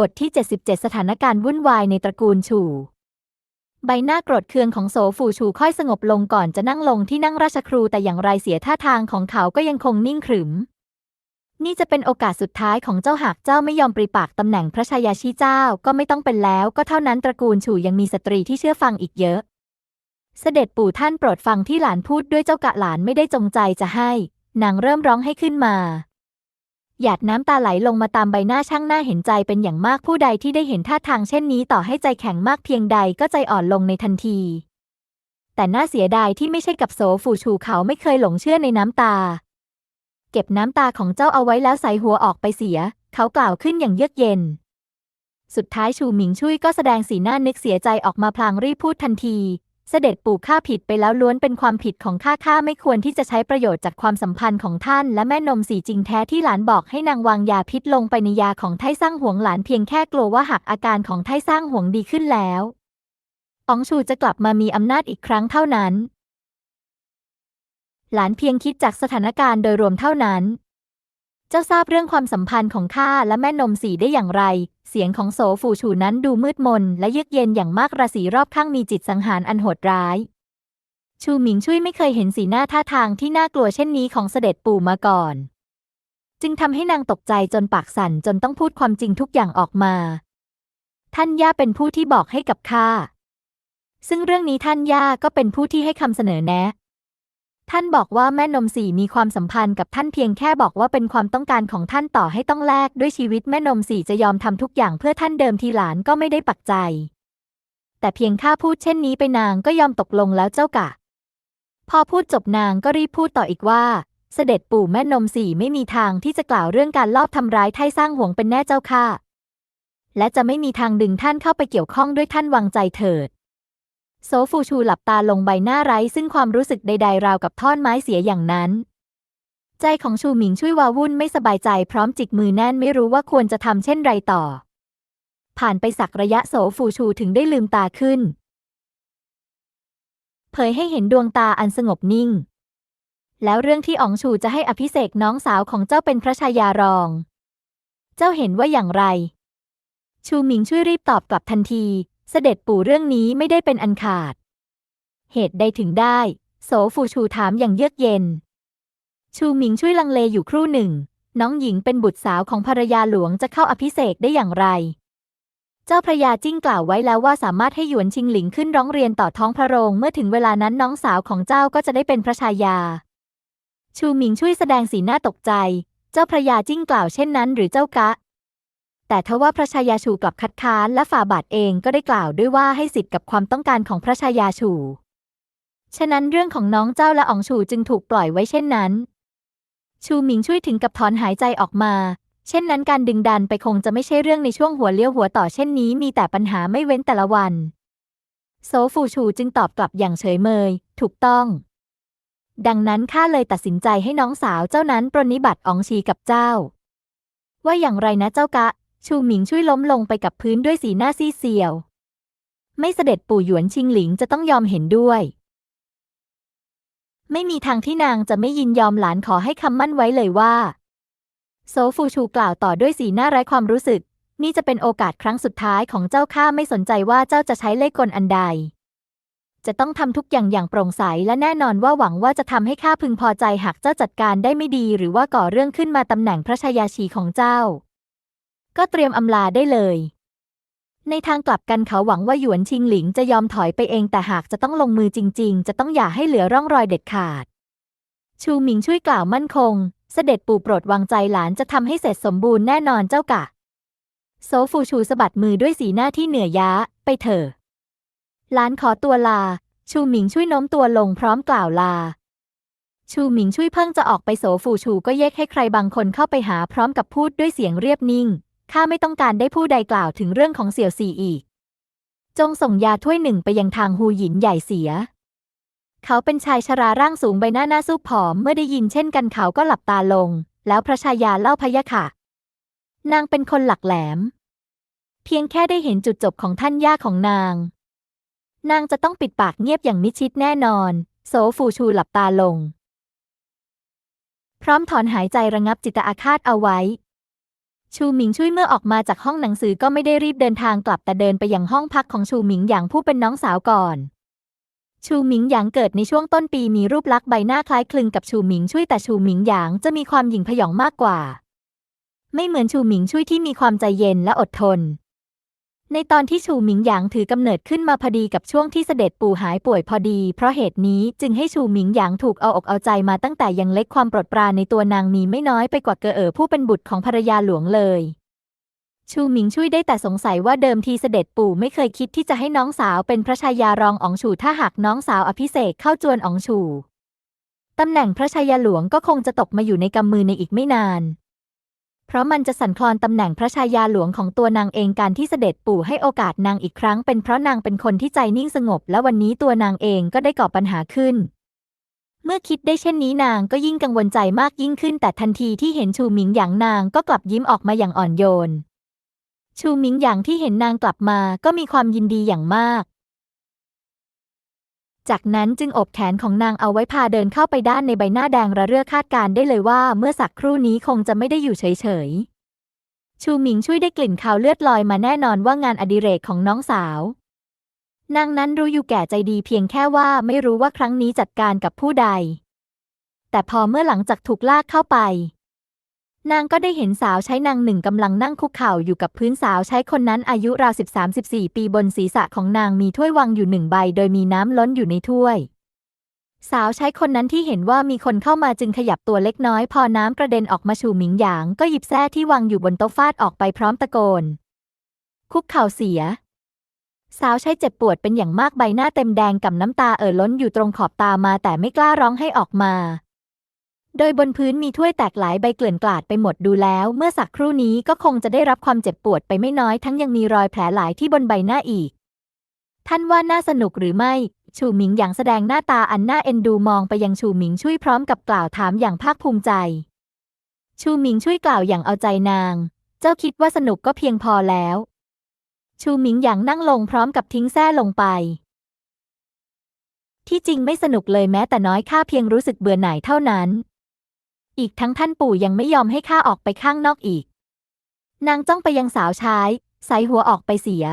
บทที่ 77 สถานการณ์วุ่นวายในตระกูลชู ใบหน้าโกรธเคืองของโสฟูชูค่อยสงบลงก่อนจะนั่งลงที่นั่งราชครูแต่อย่างไรเสียท่าทางของเขาก็ยังคงนิ่งขรึม นี่จะเป็นโอกาสสุดท้ายของเจ้าหากเจ้าไม่ยอมปริปากตำแหน่งพระชายาชีเจ้าก็ไม่ต้องเป็นแล้ว ก็เท่านั้นตระกูลชูยังมีสตรีที่เชื่อฟังอีกเยอะ เสด็จปู่ท่านโปรดฟังที่หลานพูดด้วยเจ้ากะหลานไม่ได้จงใจจะให้ นางเริ่มร้องให้ขึ้นมา หยาดน้ำตาไหลลงมาตามใบหน้าช่างหน่าเห็นใจเป็นอย่างมากผู้ใดที่ได้เห็นท่าทางเช่นนี้ต่อให้ใจแข็งมากเพียงใดก็ใจอ่อนลงในทันที แต่น่าเสียดายที่ไม่ใช่กับโสฝูชูเขาไม่เคยหลงเชื่อในน้ำตา เก็บน้ำตาของเจ้าเอาไว้แล้วใส่หัวออกไปเสีย เขากล่าวขึ้นอย่างเยือกเย็น สุดท้ายชูหมิงชุยก็แสดงสีหน้านึกเสียใจออกมาพลางรีบพูดทันที เสด็จปู่ข้าผิดไปแล้วล้วนเป็นความผิดของข้าข้าไม่ควรที่จะใช้ประโยชน์จากความสัมพันธ์ของท่าน และแม่นมสีจริงแท้ที่หลานบอกให้นางวางยาพิษลงไปในยาของไทสร้างห่วงหลานเพียงแค่กลัวว่าหากอาการของไทสร้างห่วงดีขึ้นแล้วอองชูจะกลับมามีอำนาจอีกครั้งเท่านั้น หลานเพียงคิดจากสถานการณ์โดยรวมเท่านั้น จ้าทราบเรื่องความสัมพันธ์ของข้าและแม่นมสีได้อย่างไร เสียงของโสฟูชูนั้นดูมืดมน และเยือกเย็นอย่างมากราศีรอบข้างมีจิตสังหารอันโหดร้าย ชูหมิงชุยไม่เคยเห็นสีหน้าท่าทางที่น่ากลัวเช่นนี้ของเสด็จปู่มาก่อน จึงทำให้นางตกใจจนปากสั่นจนต้องพูดความจริงทุกอย่างออกมา ท่านย่าเป็นผู้ที่บอกให้กับข้าซึ่งเรื่องนี้ท่านย่าก็เป็นผู้ที่ให้คำเสนอแนะ ท่านบอกว่าแม่นมสีมีความสัมพันธ์กับท่านเพียงแค่บอกว่าเป็นความต้องการของท่านต่อให้ต้องแลกด้วยชีวิตแม่นมสีจะยอมทำทุกอย่างเพื่อท่านเดิมทีหลานก็ไม่ได้ปักใจ แต่เพียงข้าพูดเช่นนี้ไปนางก็ยอมตกลงแล้วเจ้ากะ พอพูดจบนางก็รีบพูดต่ออีกว่า เสด็จปู่แม่นมสีไม่มีทางที่จะกล่าวเรื่องการลอบทำร้ายไทสร้างห่วงเป็นแน่เจ้าค่ะและจะไม่มีทางดึงท่านเข้าไปเกี่ยวข้องด้วยท่านวางใจเถิด โซฟูชูหลับตาลงใบหน้าไร้ซึ่งความรู้สึกใดๆราวกับท่อนไม้เสียอย่างนั้น ใจของชูหมิงช่วยวาวุ่นไม่สบายใจพร้อมจิกมือแน่นไม่รู้ว่าควรจะทำเช่นไรต่อ ผ่านไปสักระยะโสฟูชูถึงได้ลืมตาขึ้น เผยให้เห็นดวงตาอันสงบนิ่ง แล้วเรื่องที่อองชูจะให้อภิเษกน้องสาวของเจ้าเป็นพระชายารอง เจ้าเห็นว่าอย่างไร ชูหมิงช่วยรีบตอบกลับทันที เสด็จปู่เรื่องนี้ไม่ได้เป็นอันขาด เหตุใดถึงได้ โสฟูชูถามอย่างเยือกเย็น ชูหมิงช่วยลังเลอยู่ครู่หนึ่ง น้องหญิงเป็นบุตรสาวของภรรยาหลวงจะเข้าอภิเษกได้อย่างไร เจ้าพระยาจิ้งกล่าวไว้แล้วว่าสามารถให้หยวนชิงหลิงขึ้นร้องเรียนต่อท้องพระโรงเมื่อถึงเวลานั้นน้องสาวของเจ้าก็จะได้เป็นพระชายา ชูหมิงช่วยแสดงสีหน้าตกใจ เจ้าพระยาจิ้งกล่าวเช่นนั้น หรือเจ้ากะ แต่ทว่าพระชายาชูกลับคัดค้านและฝ่าบาทเองก็ได้กล่าวด้วยว่าให้สิทธิ์กับความต้องการของพระชายาชู ฉะนั้นเรื่องของน้องเจ้าและอองชูจึงถูกปล่อยไว้เช่นนั้น ชูหมิงช่วยถึงกับถอนหายใจออกมา เช่นนั้นการดึงดันไปคงจะไม่ใช่เรื่องในช่วงหัวเลี้ยวหัวต่อเช่นนี้มีแต่ปัญหาไม่เว้นแต่ละวัน โซฟูชูจึงตอบกลับอย่างเฉยเมย ถูกต้อง ดังนั้นข้าเลยตัดสินใจให้น้องสาวเจ้านั้นปรนนิบัติอองชีกับเจ้า ว่าอย่างไรนะเจ้ากะ ชูหมิงช่วยล้มลงไปกับพื้นด้วยสีหน้าซีเซียว ไม่เสด็จปู่หยวนชิงหลิงจะต้องยอมเห็นด้วย ไม่มีทางที่นางจะไม่ยินยอมหลานขอให้คำมั่นไว้เลยว่า โซฟูชูกล่าวต่อด้วยสีหน้าไร้ความรู้สึก นี่จะเป็นโอกาสครั้งสุดท้ายของเจ้าข้าไม่สนใจว่าเจ้าจะใช้เล่ห์กลอันใด จะต้องทำทุกอย่างอย่างโปร่งใสและแน่นอนว่าหวังว่าจะทำให้ข้าพึงพอใจหากเจ้าจัดการได้ไม่ดี หรือว่าก่อเรื่องขึ้นมาตำแหน่งพระชายาชีของเจ้า ก็เตรียมอำลาได้เลย ในทางกลับกันเขาหวังว่าหยวนชิงหลิงจะยอมถอยไปเองแต่หากจะต้องลงมือจริง ๆ จะต้องอย่าให้เหลือร่องรอยเด็ดขาด ชูหมิงช่วยกล่าวมั่นคง เสด็จปู่โปรดวางใจหลานจะทำให้เสร็จสมบูรณ์แน่นอนเจ้ากะ โซฟูชูสะบัดมือด้วยสีหน้าที่เหนื่อยย้าไปเถอะหลานขอตัวลา ชูหมิงช่วยโน้มตัวลงพร้อมกล่าวลาชูหมิงช่วยเพิ่งจะออกไปโสฟูชูก็แยกให้ใครบางคนเข้าไปหาพร้อมกับพูดด้วยเสียงเรียบนิ่ง ข้าไม่ต้องการได้ผู้ใดกล่าวถึงเรื่องของเสี่ยวซีอีก จงส่งยาถ้วยหนึ่งไปยังทางฮูหยินใหญ่เสีย เขาเป็นชายชราร่างสูงใบหน้าหน้าซูบผอมเมื่อได้ยินเช่นกันเขาก็หลับตาลง แล้วพระชายาเล่าพยะค่ะ นางเป็นคนหลักแหลม เพียงแค่ได้เห็นจุดจบของท่านย่าของนาง นางจะต้องปิดปากเงียบอย่างมิชิดแน่นอนโสฟูชูหลับตาลงพร้อมถอนหายใจระงับจิตอาฆาตเอาไว้ ชูหมิงช่วยเมื่อออกมาจากห้องหนังสือก็ไม่ได้รีบเดินทางกลับแต่เดินไปยังห้องพักของชูหมิงหยางผู้เป็นน้องสาวก่อน ชูหมิงหยางเกิดในช่วงต้นปีมีรูปลักษณ์ใบหน้าคล้ายคลึงกับชูหมิงช่วยแต่ชูหมิงหยางจะมีความหยิ่งผยองมากกว่า ไม่เหมือนชูหมิงช่วยที่มีความใจเย็นและอดทน ในตอนที่ชูหมิงหยางถือกำเนิดขึ้นมาพอดีกับช่วงที่เสด็จปู่หายป่วยพอดี เพราะเหตุนี้จึงให้ชูหมิงหยางถูกเอาอกเอาใจมาตั้งแต่ยังเล็กความปรดปรานในตัวนางมีไม่น้อยไปกว่าเกอเอ๋อผู้เป็นบุตรของภรรยาหลวงเลย ชูหมิงช่วยได้แต่สงสัยว่าเดิมทีเสด็จปู่ไม่เคยคิดที่จะให้น้องสาวเป็นพระชายารองอองฉูถ้าหากน้องสาวอภิเษกเข้าจวนอองฉูตำแหน่งพระชายาหลวงก็คงจะตกมาอยู่ในกำมือในอีกไม่นาน ราะมันจะสั่นคลอนตำแหน่งพระชายาหลวงของตัวนางเองการที่เสด็จปู่ให้โอกาสนางอีกครั้ง เป็นเพราะนางเป็นคนที่ใจนิ่งสงบ และวันนี้ตัวนางเองก็ได้ก่อปัญหาขึ้น เมื่อคิดได้เช่นนี้นางก็ยิ่งกังวลใจมากยิ่งขึ้น แต่ทันทีที่เห็นชูหมิงหยางนางก็กลับยิ้มออกมาอย่างอ่อนโยน ชูหมิงหยางที่เห็นนางกลับมาก็มีความยินดีอย่างมาก จากนั้นจึงอบแขนของนางเอาไว้พาเดินเข้าไปด้านในใบหน้าแดงระเรื่อคาดการได้เลยว่าเมื่อสักครู่นี้คงจะไม่ได้อยู่เฉยๆ ชูหมิงช่วยได้กลิ่นคาวเลือดลอยมาแน่นอนว่างานอดิเรกของน้องสาวนางนั้นรู้อยู่แก่ใจดีเพียงแค่ว่าไม่รู้ว่าครั้งนี้จัดการกับผู้ใด แต่พอเมื่อหลังจากถูกลากเข้าไป นางก็ได้เห็นสาวใช้นางหนึ่งกำลังนั่งคุกเข่าอยู่กับพื้นสาวใช้คนนั้นอายุราว13-14ปีบนศีรษะของนางมีถ้วยวางอยู่หนึ่งใบ โดยมีน้ำล้นอยู่ในถ้วย สาวใช้คนนั้นที่เห็นว่ามีคนเข้ามาจึงขยับตัวเล็กน้อย พอน้ำกระเด็นออกมาชูหมิงหยาง ก็หยิบแส้ที่วางอยู่บนโต๊ะฟาดออกไปพร้อมตะโกน คุกเข่าเสีย สาวใช้เจ็บปวดเป็นอย่างมากใบหน้าเต็มแดงกับน้ำตาเอ่อล้นอยู่ตรงขอบตามาแต่ไม่กล้าร้องให้ออกมา โดยบนพื้นมีถ้วยแตกหลายใบเกลื่อนกลาดไปหมดดูแล้ว เมื่อสักครู่นี้ก็คงจะได้รับความเจ็บปวดไปไม่น้อยทั้งยังมีรอยแผลหลายที่บนใบหน้าอีก ท่านว่าน่าสนุกหรือไม่ ชูหมิงหยางแสดงหน้าตาอันน่าเอ็นดูมองไปยังชูหมิงช่วยพร้อมกับกล่าวถามอย่างภาคภูมิใจ ชูหมิงช่วยกล่าวอย่างเอาใจนาง เจ้าคิดว่าสนุกก็เพียงพอแล้ว ชูหมิงหยางนั่งลงพร้อมกับทิ้งแส้ลงไปที่จริงไม่สนุกเลยแม้แต่น้อยข้าเพียงรู้สึกเบื่อหน่ายเท่านั้น อีกทั้งท่านปู่ยังไม่ยอมให้ข้าออกไปข้างนอกอีก นางจ้องไปยังสาวใช้ใส่หัวออกไปเสีย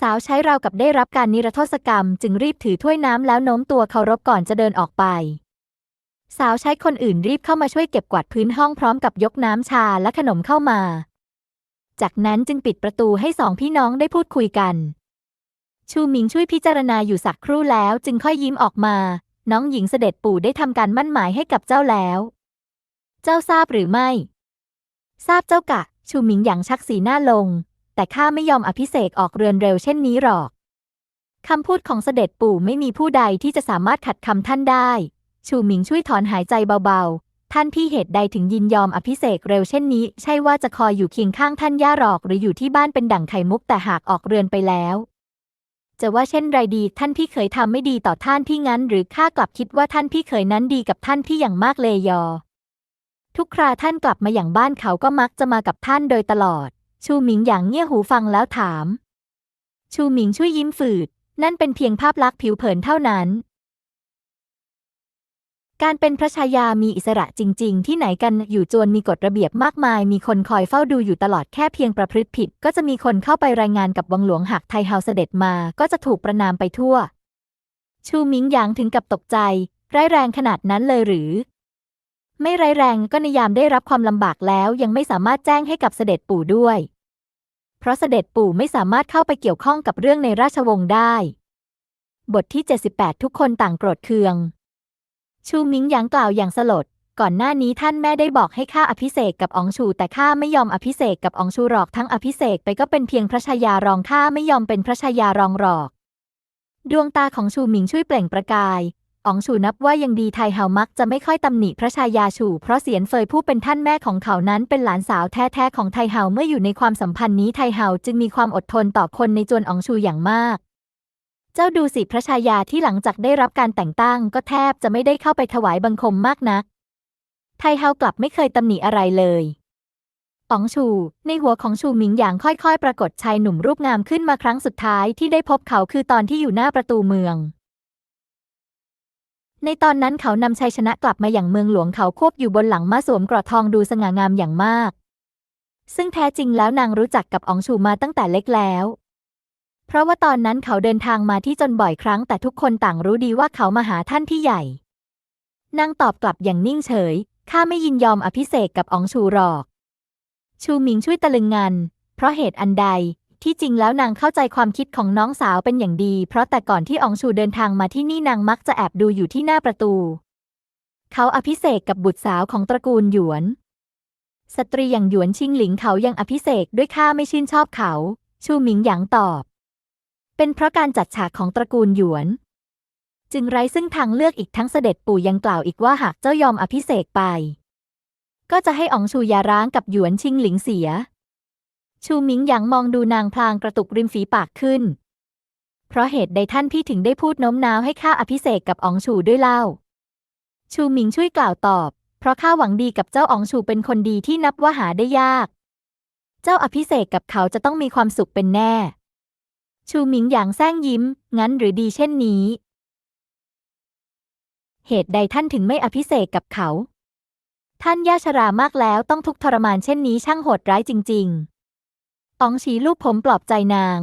สาวใช้ราวกับได้รับการนิรโทษกรรม จึงรีบถือถ้วยน้ำแล้วโน้มตัวเคารพก่อนจะเดินออกไป สาวใช้คนอื่นรีบเข้ามาช่วยเก็บกวาดพื้นห้องพร้อมกับยกน้ำชาและขนมเข้ามา จากนั้นจึงปิดประตูให้สองพี่น้องได้พูดคุยกัน ชูหมิงช่วยพิจารณาอยู่สักครู่แล้วจึงค่อยยิ้มออกมา น้องหญิงเสด็จปู่ได้ทำการมั่นหมายให้กับเจ้าแล้ว จ้าทราบหรือไม่ ทราบเจ้ากะ ชูหมิงหยางชักสีหน้าลง แต่ข้าไม่ยอมอภิเษกออกเรือนเร็วเช่นนี้หรอกคำพูดของเสด็จปู่ไม่มีผู้ใดที่จะสามารถขัดคำท่านได้ ชูหมิงช่วยถอนหายใจเบาๆ ท่านพี่เหตุใดถึงยินยอมอภิเษกเร็วเช่นนี้ ใช่ว่าจะคอยอยู่เคียงข้างท่านย่าหรอกหรืออยู่ที่บ้านเป็นดั่งไข่มุกแต่หากออกเรือนไปแล้ว จะว่าเช่นไรดีท่านพี่เคยทำไม่ดีต่อท่านพี่งั้น หรือข้ากลับคิดว่าท่านพี่เคยนั้นดีกับท่านพี่อย่างมากเลยยอ ทุกคราท่านกลับมาอย่างบ้านเขาก็มักจะมากับท่านโดยตลอด ชูหมิงอย่างเงี่ยหูฟังแล้วถาม ชูหมิงช่วยยิ้มฝืด นั่นเป็นเพียงภาพลักษณ์ผิวเผินเท่านั้น การเป็นพระชายามีอิสระจริง ๆ ที่ไหนกันอยู่จวนมีกฎระเบียบมากมาย มีคนคอยเฝ้าดูอยู่ตลอดแค่เพียงประพฤติผิด ก็จะมีคนเข้าไปรายงานกับวังหลวงหากไทเฮาเสด็จมาก็จะถูกประนามไปทั่ว ชูหมิงหยางถึงกับตกใจ ร้ายแรงขนาดนั้นเลยหรือ ไม่ร้ายแรงก็ในยามได้รับความลำบากแล้วยังไม่สามารถแจ้งให้กับเสด็จปู่ด้วย เพราะเสด็จปู่ไม่สามารถเข้าไปเกี่ยวข้องกับเรื่องในราชวงศ์ได้ บทที่ 78 ทุกคนต่างโกรธเคือง ชูหมิงหยางกล่าวอย่างสลด ก่อนหน้านี้ท่านแม่ได้บอกให้ข้าอภิเษกกับอองชู แต่ข้าไม่ยอมอภิเษกกับอองชูหรอกทั้งอภิเษกไปก็เป็นเพียงพระชายารองข้าไม่ยอมเป็นพระชายารองหรอก ดวงตาของชูหมิงช่วยเปล่งประกาย อองชูนับว่ายังดีไทเฮามักจะไม่ค่อยตำหนิพระชายาชูเพราะเสียนเฟยผู้เป็นท่านแม่ของเขานั้นเป็นหลานสาวแท้ๆของไทเฮาเมื่ออยู่ในความสัมพันธ์นี้ไทเฮาจึงมีความอดทนต่อคนในจวนอองชูอย่างมาก เจ้าดูสิพระชายาที่หลังจากได้รับการแต่งตั้ง ก็แทบจะไม่ได้เข้าไปถวายบังคมมากนัก ไทเฮากลับไม่เคยตำหนิอะไรเลยอ๋องชู ในหัวของชูหมิงหยางค่อยๆ ปรากฏชายหนุ่มรูปงามขึ้นมาครั้งสุดท้ายที่ได้พบเขาคือตอนที่อยู่หน้าประตูเมือง ในตอนนั้นเขานำชัยชนะกลับมาอย่างเมืองหลวงเขาควบอยู่บนหลังม้าสวมกราทองดูสง่างามอย่างมาก ซึ่งแท้จริงแล้วนางรู้จักกับอองชูมาตั้งแต่เล็กแล้ว เพราะว่าตอนนั้นเขาเดินทางมาที่จนบ่อยครั้งแต่ทุกคนต่างรู้ดีว่าเขามาหาท่านที่ใหญ่ นางตอบกลับอย่างนิ่งเฉย ข้าไม่ยินยอมอภิเษกกับอองชูหรอก ชูหมิงช่วยตะลึงงัน เพราะเหตุอันใด ที่จริงแล้วนางเข้าใจความคิดของน้องสาวเป็นอย่างดี เพราะแต่ก่อนที่อองชูเดินทางมาที่นี่นางมักจะแอบดูอยู่ที่หน้าประตู เขาอภิเษกกับบุตรสาวของตระกูลหยวน สตรีอย่างหยวนชิงหลิงเขายังอภิเษกด้วยข้าไม่ชื่นชอบเขา ชูหมิงหยางตอบ เป็นเพราะการจัดฉากของตระกูลหยวน จึงไร้ซึ่งทางเลือกอีกทั้งเสด็จปู่ยังกล่าวอีกว่าหากเจ้ายอมอภิเษกไป ก็จะให้อองชูยาร้างกับหยวนชิงหลิงเสีย ชูหมิงหยางมองดูนางพลางกระตุกริมฝีปากขึ้น เพราะเหตุใดท่านพี่ถึงได้พูดโน้มน้าวให้ข้าอภิเษกกับอองชูด้วยเล่า ชูหมิงช่วยกล่าวตอบ เพราะข้าหวังดีกับเจ้าอองชูเป็นคนดีที่นับว่าหาได้ยาก เจ้าอภิเษกกับเขาจะต้องมีความสุขเป็นแน่ ชูหมิงหยางแซงยิ้ม งั้นหรือดีเช่นนี้ เหตุใดท่านถึงไม่อภิเษกกับเขา ท่านย่าชรามากแล้วต้องทุกข์ทรมานเช่นนี้ช่างโหดร้ายจริง ๆ อองฉีลูกผมปลอบใจนาง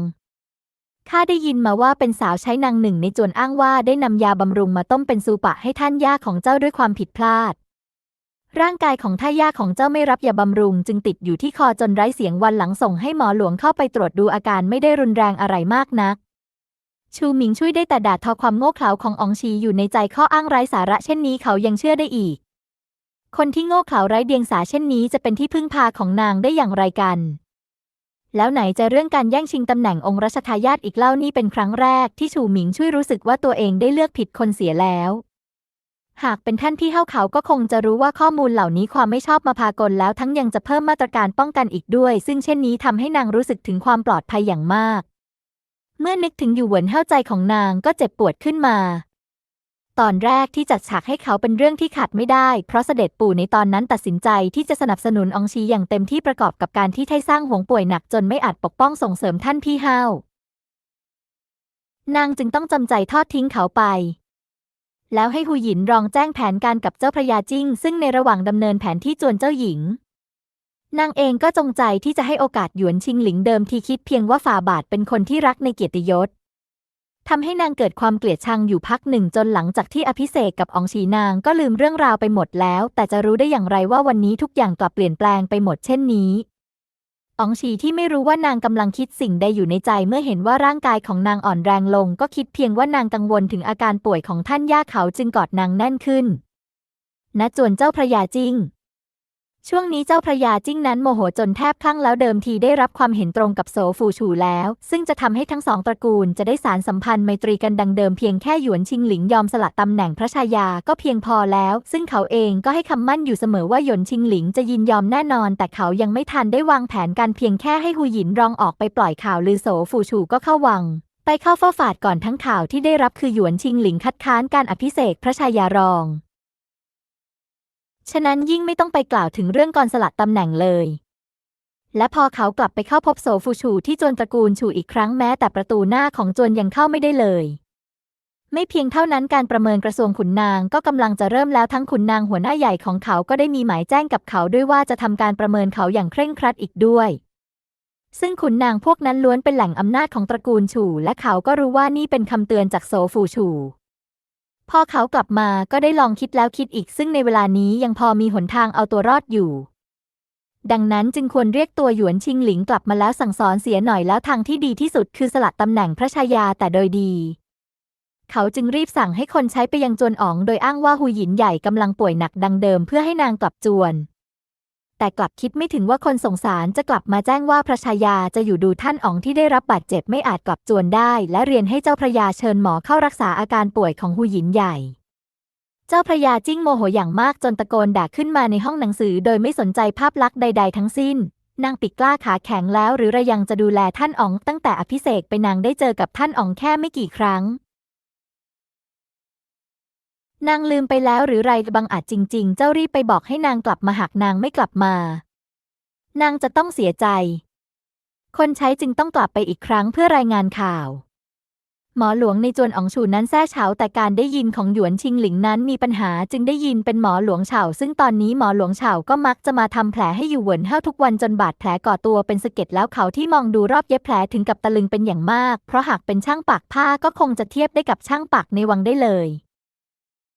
ข้าได้ยินมาว่าเป็นสาวใช้นางหนึ่งในจวนอ้างว่าได้นำยาบำรุงมาต้มเป็นซูปะให้ท่านย่าของเจ้าด้วยความผิดพลาด ร่างกายของท่าย่าของเจ้าไม่รับยาบำรุง จึงติดอยู่ที่คอจนไร้เสียงวันหลังส่งให้หมอหลวงเข้าไปตรวจดูอาการไม่ได้รุนแรงอะไรมากนัก ชูหมิงช่วยได้แต่ด่าทอความโง่เขลาของอองชีอยู่ในใจข้ออ้างไร้สาระเช่นนี้เขายังเชื่อได้อีก คนที่โง่เขลาไร้เดียงสาเช่นนี้จะเป็นที่พึ่งพาของนางได้อย่างไรกัน แล้วไหนจะเรื่องการแย่งชิงตำแหน่งองค์รัชทายาทอีกเล่านี่เป็นครั้งแรกที่ชูหมิงช่วยรู้สึกว่าตัวเองได้เลือกผิดคนเสียแล้ว หากเป็นท่านที่เฮาเขาก็คงจะรู้ว่าข้อมูลเหล่านี้ความไม่ชอบมาพากลแล้วทั้งยังจะเพิ่มมาตรการป้องกันอีกด้วย ซึ่งเช่นนี้ทำให้นางรู้สึกถึงความปลอดภัยอย่างมาก เมื่อนึกถึงอยู่เหวินเฮาใจของนางก็เจ็บปวดขึ้นมา ตอนแรกที่จัดฉากให้เขาเป็นเรื่องที่ขัดไม่ได้ เพราะเสด็จปู่ในตอนนั้นตัดสินใจที่จะสนับสนุนองชีอย่างเต็มที่ประกอบกับการที่ไทสร้างหวงป่วยหนักจนไม่อาจปกป้องส่งเสริมท่านพี่เฮานางจึงต้องจำใจทอดทิ้งเขาไป แล้วให้หูหยินรองแจ้งแผนการกับเจ้าพระยาจิ้ง ซึ่งในระหว่างดำเนินแผนที่จวนเจ้าหญิง นางเองก็จงใจที่จะให้โอกาสหยวนชิงหลิงเดิมที่คิดเพียงว่าฝ่าบาทเป็นคนที่รักในเกียรติยศ ทำให้นางเกิดความเกลียดชังอยู่พักหนึ่งจนหลังจากที่อภิเษกกับองชีนางก็ลืมเรื่องราวไปหมดแล้ว แต่จะรู้ได้อย่างไรว่าวันนี้ทุกอย่างกลับเปลี่ยนแปลงไปหมดเช่นนี้องชีที่ไม่รู้ว่านางกำลังคิดสิ่งใดอยู่ในใจเมื่อเห็นว่าร่างกายของนางอ่อนแรงลง ก็คิดเพียงว่านางกังวลถึงอาการป่วยของท่านย่าเขาจึงกอดนางแน่นขึ้นณจวนเจ้าพระยาจริง ช่วงนี้เจ้าพระยาจิ้งนั้นโมโหจนแทบคลั่งแล้วเดิมทีได้รับความเห็นตรงกับโสฟูฉูแล้ว ซึ่งจะทำให้ทั้งสองตระกูลจะได้สารสัมพันธ์ไมตรีกันดังเดิมเพียงแค่หยวนชิงหลิงยอมสละตำแหน่งพระชายาก็เพียงพอแล้ว ซึ่งเขาเองก็ให้คำมั่นอยู่เสมอว่าหยวนชิงหลิงจะยินยอมแน่นอน แต่เขายังไม่ทันได้วางแผนการเพียงแค่ให้หูหยินรองออกไปปล่อยข่าวลือโสฟูฉูก็เข้าวังไปเข้าเฝ้าฝาดก่อนทั้งข่าวที่ได้รับคือหยวนชิงหลิงคัดค้านการอภิเษกพระชายารอง ฉะนั้นยิ่งไม่ต้องไปกล่าวถึงเรื่องกรสลัดตำแหน่งเลย และพอเขากลับไปเข้าพบโสฟูชูที่จวนตระกูลชูอีกครั้งแม้แต่ประตูหน้าของจวนยังเข้าไม่ได้เลย ไม่เพียงเท่านั้นการประเมินกระทรวงขุนนางก็กำลังจะเริ่มแล้วทั้งขุนนางหัวหน้าใหญ่ของเขาก็ได้มีหมายแจ้งกับเขาด้วยว่าจะทำการประเมินเขาอย่างเคร่งครัดอีกด้วยซึ่งขุนนางพวกนั้นล้วนเป็นแหล่งอำนาจของตระกูลชู และเขาก็รู้ว่านี่เป็นคำเตือนจากโสฟูชู พอเขากลับมาก็ได้ลองคิดแล้วคิดอีกซึ่งในเวลานี้ยังพอมีหนทางเอาตัวรอดอยู่ ดังนั้นจึงควรเรียกตัวหยวนชิงหลิงกลับมาแล้วสั่งสอนเสียหน่อยแล้วทางที่ดีที่สุดคือสละตำแหน่งพระชายาแต่โดยดี เขาจึงรีบสั่งให้คนใช้ไปยังจวนอ๋อง โดยอ้างว่าหูหยินใหญ่กำลังป่วยหนักดังเดิมเพื่อให้นางกลับจวน แต่กลับคิดไม่ถึงว่าคนสงสารจะกลับมาแจ้งว่าพระชายาจะอยู่ดูท่านอ๋องที่ได้รับบาดเจ็บไม่อาจกลับจวนได้ และเรียนให้เจ้าพระยาเชิญหมอเข้ารักษาอาการป่วยของหูหยินใหญ่ เจ้าพระยาจิ้งโมโหอย่างมากจนตะโกนด่าขึ้นมาในห้องหนังสือ โดยไม่สนใจภาพลักษณ์ใด ๆ ทั้งสิ้น นางปิดกล้าขาแข็งแล้ว หรือระยังจะดูแลท่านอ๋องตั้งแต่อภิเษกไปนางได้เจอกับท่านอ๋องแค่ไม่กี่ครั้ง นางลืมไปแล้วหรือไรบังอาจจริง ๆ เจ้ารีบไปบอกให้นางกลับมาหากนางไม่กลับมา นางจะต้องเสียใจ คนใช้จึงต้องกลับไปอีกครั้งเพื่อรายงานข่าว หมอหลวงในจวนอองฉูนั้นแซ่เฉาแต่การได้ยินของหยวนชิงหลิงนั้นมีปัญหาจึงได้ยินเป็นหมอหลวงเฉาซึ่งตอนนี้หมอหลวงเฉาก็มักจะมาทำแผลให้อยู่เหวินเฮ่าทุกวันจนบาดแผลก่อตัวเป็นสะเก็ดแล้วเขาที่มองดูรอบเย็บแผลถึงกับตะลึงเป็นอย่างมาก เพราะหากเป็นช่างปักผ้าก็คงจะเทียบได้กับช่างปักในวังได้เลย